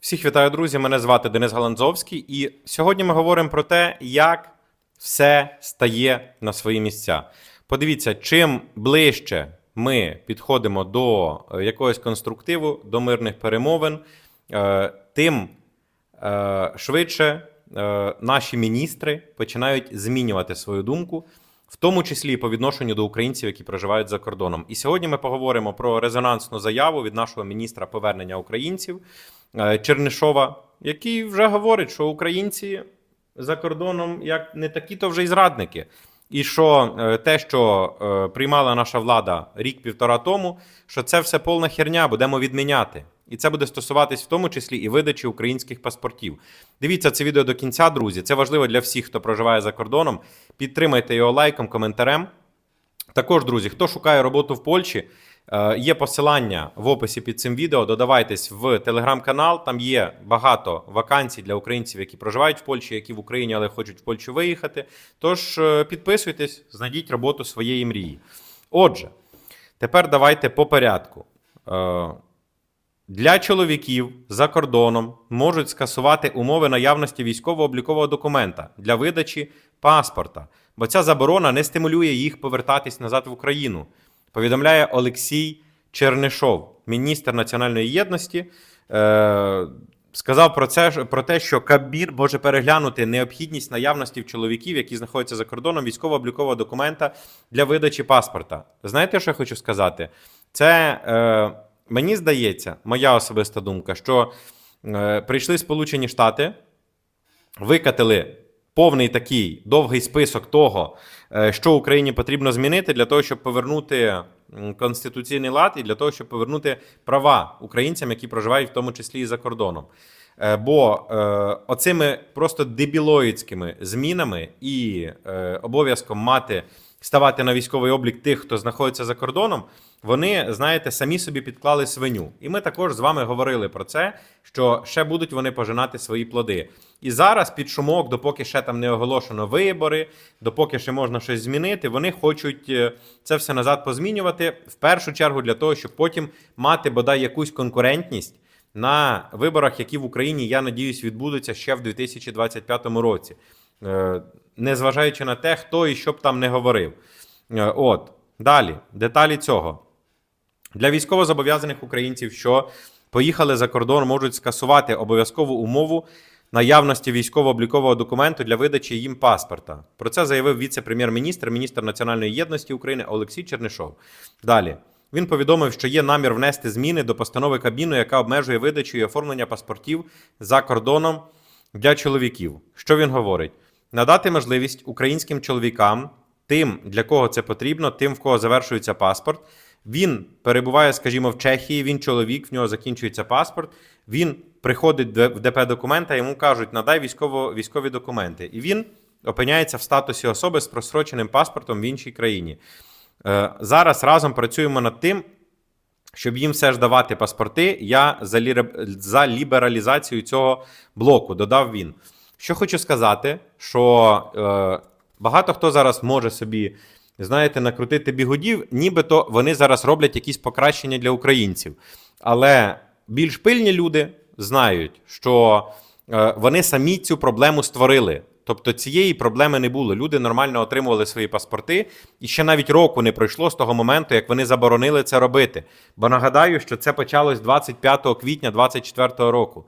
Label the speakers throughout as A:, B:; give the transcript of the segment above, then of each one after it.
A: Всіх вітаю, друзі! Мене звати Денис Галанзовський, і сьогодні ми говоримо про те, як все стає на свої місця. Подивіться, чим ближче ми підходимо до е, якогось конструктиву, до мирних перемовин, е, тим е, швидше наші міністри починають змінювати свою думку, в тому числі по відношенню до українців, які проживають за кордоном. І сьогодні ми поговоримо про резонансну заяву від нашого міністра повернення українців Чернишова, який вже говорить, що українці за кордоном як не такі, то вже й зрадники. І що е, те, що е, приймала наша влада рік-півтора тому, що це все повна херня, будемо відміняти. І це буде стосуватись в тому числі і видачі українських паспортів. Дивіться це відео до кінця, друзі. Це важливо для всіх, хто проживає за кордоном. Підтримайте його лайком, коментарем. Також, друзі, хто шукає роботу в Польщі, е, є посилання в описі під цим відео. Додавайтесь в телеграм-канал. Там є багато вакансій для українців, які проживають в Польщі, які в Україні, але хочуть в Польщу виїхати. Тож е, підписуйтесь, знайдіть роботу своєї мрії. Отже, тепер давайте по порядку. Е, Для чоловіків за кордоном можуть скасувати умови наявності військово-облікового документа для видачі паспорта, бо ця заборона не стимулює їх повертатись назад в Україну. Повідомляє Олексій Чернишов, міністр національної єдності. Е, сказав про це про те, що Кабмін може переглянути необхідність наявності в чоловіків, які знаходяться за кордоном, військово-облікового документа для видачі паспорта. Знаєте, що я хочу сказати? Це е, мені здається, моя особиста думка, що е, прийшли Сполучені Штати, викатили повний такий довгий список того, е, що Україні потрібно змінити для того, щоб повернути конституційний лад і для того, щоб повернути права українцям, які проживають в тому числі і за кордоном. Е, Бо е, оцими просто дебілоїдськими змінами і обов'язком мати ставати на військовий облік тих, хто знаходиться за кордоном, вони, знаєте, самі собі підклали свиню. І ми також з вами говорили про це, що ще будуть вони пожинати свої плоди. І зараз під шумок, допоки ще там не оголошено вибори, допоки ще можна щось змінити, вони хочуть е, це все назад позмінювати в першу чергу для того, щоб потім мати бодай якусь конкурентність на виборах, які в Україні, я надіюсь, відбудуться ще в 2025 році. Незважаючи на те, хто і що б там не говорив. Е, От далі, деталі цього. Для військовозобов'язаних українців, що поїхали за кордон, можуть скасувати обов'язкову умову наявності військово-облікового документу для видачі їм паспорта. Про це заявив віце-прем'єр-міністр, міністр національної єдності України Олексій Чернишов. Далі. Він повідомив, що є намір внести зміни до постанови Кабміну, яка обмежує видачу і оформлення паспортів за кордоном для чоловіків. Що він говорить? Надати можливість українським чоловікам, тим, для кого це потрібно, тим, в кого завершується паспорт. Він перебуває, скажімо, в Чехії, він чоловік, в нього закінчується паспорт. Він приходить в ДП документа, йому кажуть, надай військово, військові документи. І він опиняється в статусі особи з просроченим паспортом в іншій країні. Е, Зараз разом працюємо над тим, щоб їм все ж давати паспорти. Я за, лібералізацію цього блоку, додав він. Що хочу сказати, що е, багато хто зараз може собі, знаєте, накрутити бігудів, нібито вони зараз роблять якісь покращення для українців. Але більш пильні люди знають, що е, вони самі цю проблему створили. Тобто цієї проблеми не було. Люди нормально отримували свої паспорти, і ще навіть року не пройшло з того моменту, як вони заборонили це робити. Бо нагадаю, що це почалось 25 квітня 2024 року.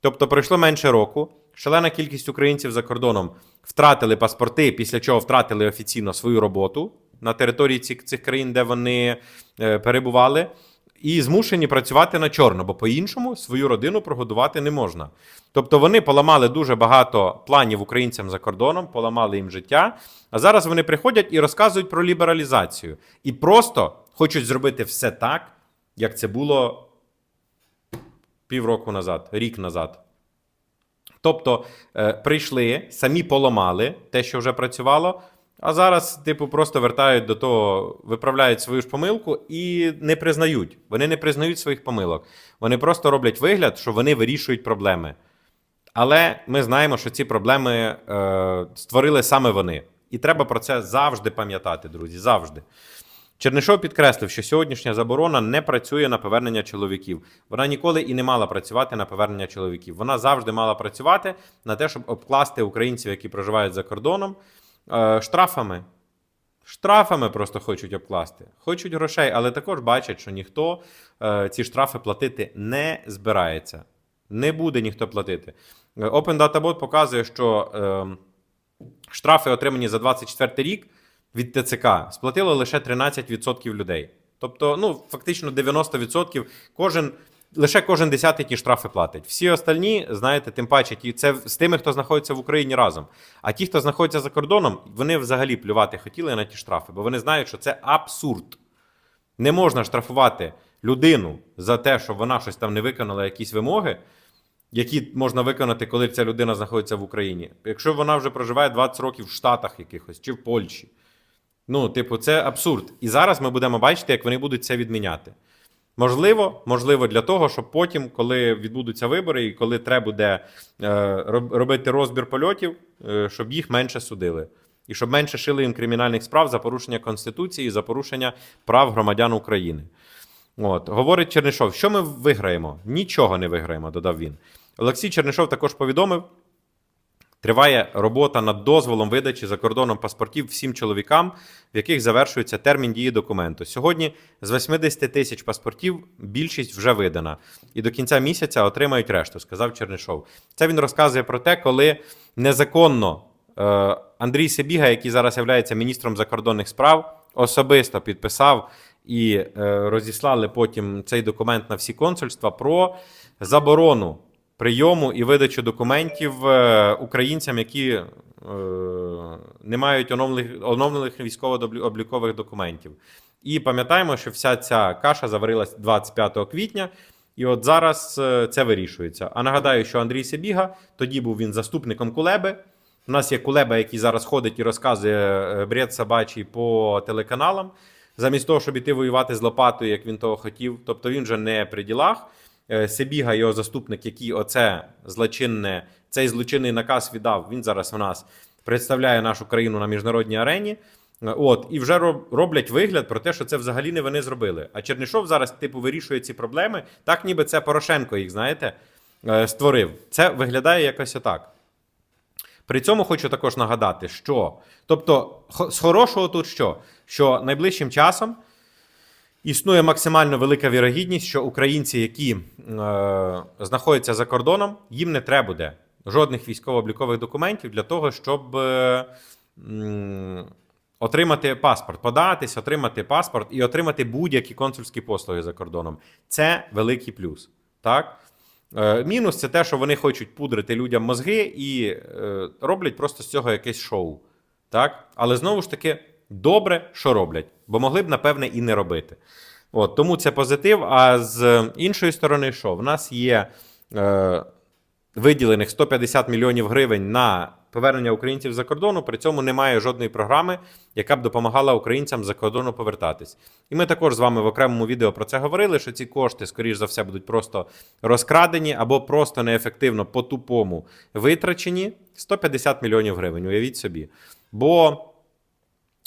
A: Тобто пройшло менше року. Шалена кількість українців за кордоном втратили паспорти, після чого втратили офіційно свою роботу на території цих, цих країн, де вони е, перебували, і змушені працювати на чорно, бо по-іншому свою родину прогодувати не можна. Тобто вони поламали дуже багато планів українцям за кордоном, поламали їм життя. А зараз вони приходять і розказують про лібералізацію. І просто хочуть зробити все так, як це було півроку назад, рік назад. Тобто е, прийшли, самі поламали те, що вже працювало, а зараз, типу, просто вертають до того, виправляють свою ж помилку і не признають. Вони не признають своїх помилок. Вони просто роблять вигляд, що вони вирішують проблеми. Але ми знаємо, що ці проблеми е, створили саме вони. І треба про це завжди пам'ятати, друзі. Завжди. Чернишов підкреслив, що сьогоднішня заборона не працює на повернення чоловіків. Вона ніколи і не мала працювати на повернення чоловіків. Вона завжди мала працювати на те, щоб обкласти українців, які проживають за кордоном, е, штрафами. Штрафами просто хочуть обкласти. Хочуть грошей, але також бачать, що ніхто е, ці штрафи платити не збирається. Не буде ніхто платити. Е, Open Data Bot показує, що е, штрафи, отримані за 24 рік від ТЦК, сплатило лише 13% людей. Тобто, ну, фактично 90% кожен. Лише кожен десятий ті штрафи платить. Всі остальні, знаєте, тим паче, ті, це з тими, хто знаходиться в Україні разом. А ті, хто знаходиться за кордоном, вони взагалі плювати хотіли на ті штрафи, бо вони знають, що це абсурд. Не можна штрафувати людину за те, що вона щось там не виконала, якісь вимоги, які можна виконати, коли ця людина знаходиться в Україні. Якщо вона вже проживає 20 років в Штатах якихось чи в Польщі. Ну, типу, це абсурд. І зараз ми будемо бачити, як вони будуть це відміняти. Можливо, можливо, для того, щоб потім, коли відбудуться вибори, і коли треба буде е, робити розбір польотів, е, щоб їх менше судили. І щоб менше шили їм кримінальних справ за порушення Конституції, за порушення прав громадян України. От, говорить Чернишов, що ми виграємо? Нічого не виграємо, додав він. Олексій Чернишов також повідомив, Триває робота над дозволом видачі за кордоном паспортів всім чоловікам, в яких завершується термін дії документу. Сьогодні з 80 тисяч паспортів більшість вже видана, і до кінця місяця отримають решту, сказав Чернишов. Це він розказує про те, коли незаконно е, Андрій Себіга, який зараз є міністром закордонних справ, особисто підписав і е, розіслали потім цей документ на всі консульства про заборону прийому і видачу документів е, українцям, які е, не мають оновлених, оновлених військово-облікових документів. І пам'ятаємо, що вся ця каша заварилась 25 квітня, і от зараз е, це вирішується. А нагадаю, що Андрій Себіга тоді був він заступником Кулеби. У нас є Кулеба, який зараз ходить і розказує бред собачий по телеканалам, замість того, щоб іти воювати з Лопатою, як він того хотів. Тобто він вже не при ділах. Е, Себіга, його заступник, який оце злочинне, цей злочинний наказ віддав, він зараз у нас представляє нашу країну на міжнародній арені. Е, От, і вже роблять вигляд про те, що це взагалі не вони зробили. А Чернишов зараз, типу, вирішує ці проблеми, так ніби це Порошенко їх, знаєте, е, створив. Це виглядає якось отак. При цьому хочу також нагадати, що тобто, з хорошого тут що? Що найближчим часом існує максимально велика вірогідність, що українці, які е, знаходяться за кордоном, їм не треба буде жодних військово-облікових документів для того, щоб е, отримати паспорт, податись, отримати паспорт і отримати будь-які консульські послуги за кордоном. Це великий плюс. Так? Е, Мінус це те, що вони хочуть пудрити людям мозги і е, роблять просто з цього якесь шоу. Так? Але знову ж таки, добре, що роблять, бо могли б, напевне, і не робити. От, тому це позитив. А з іншої сторони, що? В нас є е, виділених 150 мільйонів гривень на повернення українців за кордону, при цьому немає жодної програми, яка б допомагала українцям за кордону повертатись. І ми також з вами в окремому відео про це говорили, що ці кошти, скоріш за все, будуть просто розкрадені або просто неефективно по-тупому витрачені. 150 мільйонів гривень, уявіть собі. Бо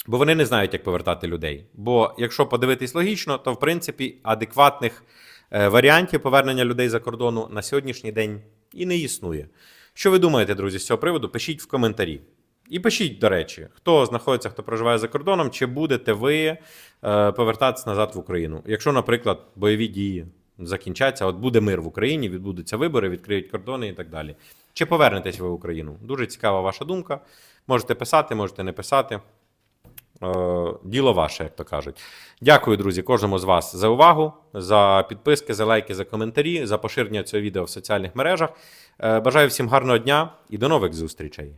A: Бо вони не знають, як повертати людей. Бо якщо подивитись логічно, то в принципі адекватних е, варіантів повернення людей за кордону на сьогоднішній день і не існує. Що ви думаєте, друзі, з цього приводу? Пишіть в коментарі. І пишіть, до речі, хто знаходиться, хто проживає за кордоном, чи будете ви е, повертатися назад в Україну. Якщо, наприклад, бойові дії закінчаться, от буде мир в Україні, відбудуться вибори, відкриють кордони і так далі. Чи повернетесь ви в Україну? Дуже цікава ваша думка. Можете писати, можете не писати. Е, Діло ваше, як то кажуть. Дякую, друзі, кожному з вас за увагу, за підписки, за лайки, за коментарі, за поширення цього відео в соціальних мережах. Е, Бажаю всім гарного дня і до нових зустрічей.